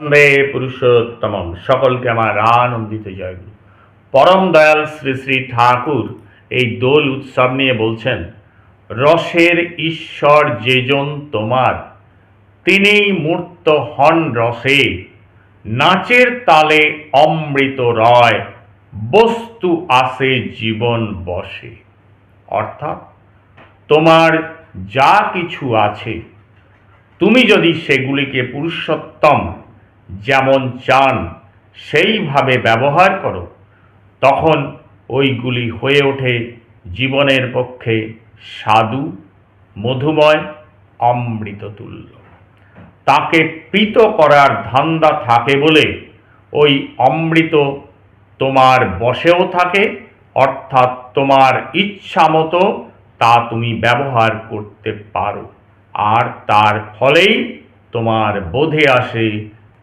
বন্দে পুরুষোত্তম সকলকে আমার আনন্দিত জয়গুরু পরম দয়াল শ্রী শ্রী ঠাকুর এই দোল উৎসব নিয়ে বলছেন, রসের ঈশ্বর যেজন তোমার তিনি মূর্ত হন রসে। নাচের তালে অমৃত রয়, বস্তু আসে জীবন বসে। অর্থাৎ, তোমার যা কিছু আছে, তুমি যদি সেগুলিকে পুরুষোত্তম যেমন চান সেইভাবে ব্যবহার করো, তখন ওইগুলি হয়ে ওঠে জীবনের পক্ষে সাধু, মধুময়, অমৃততুল্য। তাকে প্রীত করার ধান্দা থাকে বলে ওই অমৃত তোমার বশেও থাকে, অর্থাৎ তোমার ইচ্ছা মতো তা তুমি ব্যবহার করতে পারো। আর তার ফলেই তোমার বোধে আসে